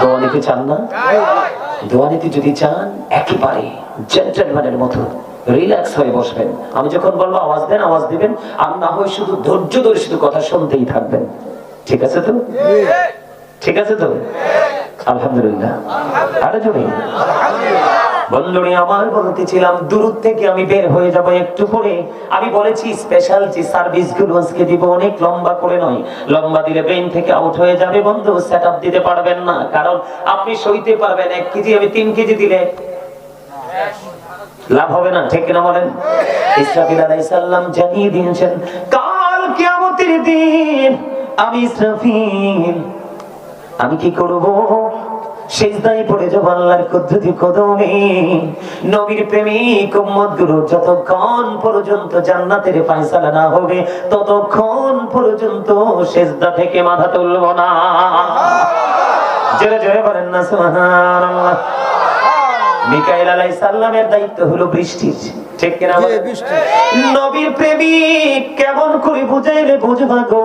দোয়া নিতে চান না? দোয়া নিতে যদি চান একেবারে জেন্টেলম্যানের মতো রিল্যাক্স হয়ে বসবেন। আমি যখন বলব আওয়াজ দেন আওয়াজ দিবেন আমি না হয় শুধু ধৈর্য ধরে শুধু কথা শুনতেই থাকবেন। ঠিক আছে তো? ঠিক আছে তো? আলহামদুলিল্লাহ। আরও জমি বন্ধুরে, আমার বলতেছিলাম দূর থেকে আমি বের হয়ে যাব একটু পরে। আমি বলেছি, স্পেশাল যে সার্ভিসগুলো আজকে দিব অনেক লম্বা করে নয়। লম্বা দিলে ব্রেন থেকে আউট হয়ে যাবে বন্ধু সেট দিতে পারবেন না। কারণ আপনি সইতে পারবেন এক কেজি, আমি তিন কেজি দিলে লাভ হবে না, ঠিক কিনা বলেন? ইসরাফিল আলাইহিস সালাম জানিয়ে দিয়েছেন, কাল কিয়ামতের দিন আমি ইসরাফিল, আমি কি করব? সেজদায় পড়ে যাব আল্লাহর কুদরতি কদমে। নবীর প্রেমিক উম্মত যতক্ষণ পর্যন্ত জান্নাতের ফয়সালা না হবে ততক্ষণ পর্যন্ত সেজদা থেকে মাথা তুলব না। জোরে জোরে বলেন না সুবহানাল্লাহ। মিকাইল আলাইহিস সালামের দায়িত্ব হলো বৃষ্টির ঠিক কিনা। নবীর প্রেমিক কেমন করে বুঝাইলে বুঝবা গো?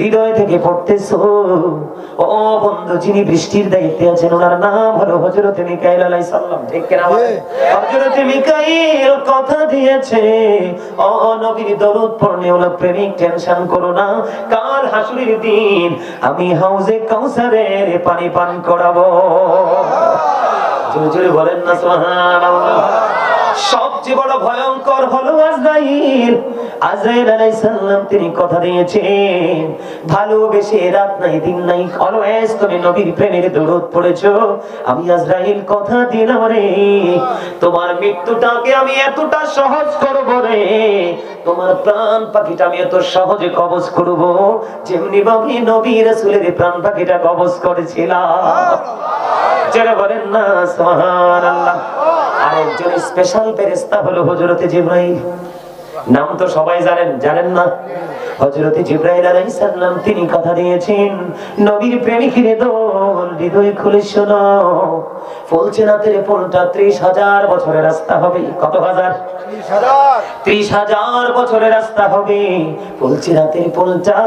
হৃদয় থেকে পড়তেছো? ও বন্ধু যিনি বৃষ্টির দায়িত্বে আছেন ওনার নাম হলো হযরত মিকাইল আলাইহিস সালাম। ঠিক কিনা বলেন? হযরত মিকাইল কথা দিয়েছে। ও নবীর দরুদ পড়লে ওলা প্রেমিক টেনশন করো না। কাল হাসুরের দিন আমি হাউজে কাউসারের পানি পান করাবো। জোরে জোরে বলেন না সুবহানাল্লাহ। সবচেয়ে বড় ভয়ঙ্কর হলো আজরাইল। আজরাইল আলাইহিস সালাম তিনি কথা দিয়েছেন ভালোবেসে রাত নাই দিন নাই অলওয়েজ তুমি নবীর প্রেমের দরদ পড়েছো। আমি আজরাইল কথা দিলাম রে তোমার মৃত্যুটাকে আমি এতটা সহজ করব রে তোমার প্রাণ পাখিটা আমি এত সহজে কবজ করব যেমনি ভাবে নবী রাসূলের প্রাণ পাখিটা কবজ করেছিলাম। যারা বলেন না সুবহানাল্লাহ। আরেকজন স্পেশাল ফেরেস্তা হলো হজরতে জিবরাইল। নাম তো সবাই জানেন জানেন না? হযরতে জিবরাইল আলাইহিস সালাম তিনি কথা দিয়েছেন নবীর প্রেমিকের দল হৃদয় খুলে শোনো। রাতের ত্রিশ হাজার বছরের রাস্তা হবে। কত হাজার? ত্রিশ হাজার। বছরের রাস্তা হবে। বলছি রাতের পোলটা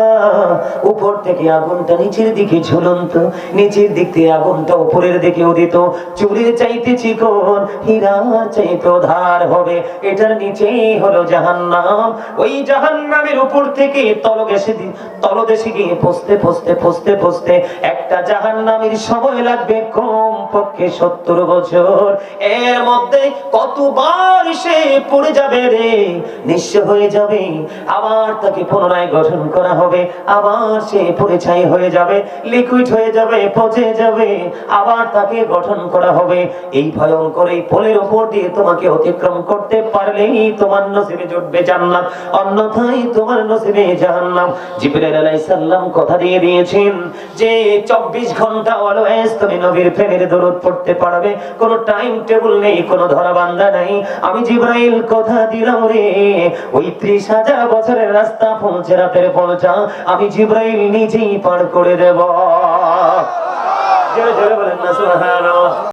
উপর থেকে আগুনটা নিচের দিকে ঝুলন্ত নিচের দিক থেকে আগুনটা উপরের দিকে উদিত। চুরির চাইতে চিকন হীরা চাইতে ধার হবে। এটার নিচেই হলো জাহান্নাম। ওই জাহান্নামের উপর থেকে তলদেশে তলদেশে গিয়ে পৌঁছতে পৌঁছতে একটা জাহান্নামের সময় লাগবে কম পক্ষে সত্তর বছর। এর মধ্যে কতবার সে পড়ে যাবে রে? নিঃস্ব হয়ে যাবে। আবার তাকে পুনরায় গঠন করা হবে। আবার সে পড়ে ছাই হয়ে যাবে লিকুইড হয়ে যাবে, পচে যাবে। আবার তাকে গঠন করা হবে। এই ভয়ঙ্কর এই পোলের উপর দিয়ে তোমাকে অতিক্রম করতে পারলেই তোমার নসিবে জুটবে জান্নাত। অন্যথায় তোমার নসিবে জাহান্নাম। জিবরাইল আলাইহিস সালাম কথা দিয়ে দিয়েছেন যে 24 ঘণ্টা অলওয়েজ তুমি নবীর প্রেমের দরুদ পড়তে পারবে। কোনো টাইম টেবিল নেই, কোনো ধরা বান্ধা নাই। আমি জিবরাইল কথা দিলাম রে, ওই 30000 বছরের রাস্তা পৌঁছে রাতের পৌঁছা, আমি জিবরাইল নিজেই পার করে দেব। জোরে জোরে বলেন না, সুবহানাল্লাহ।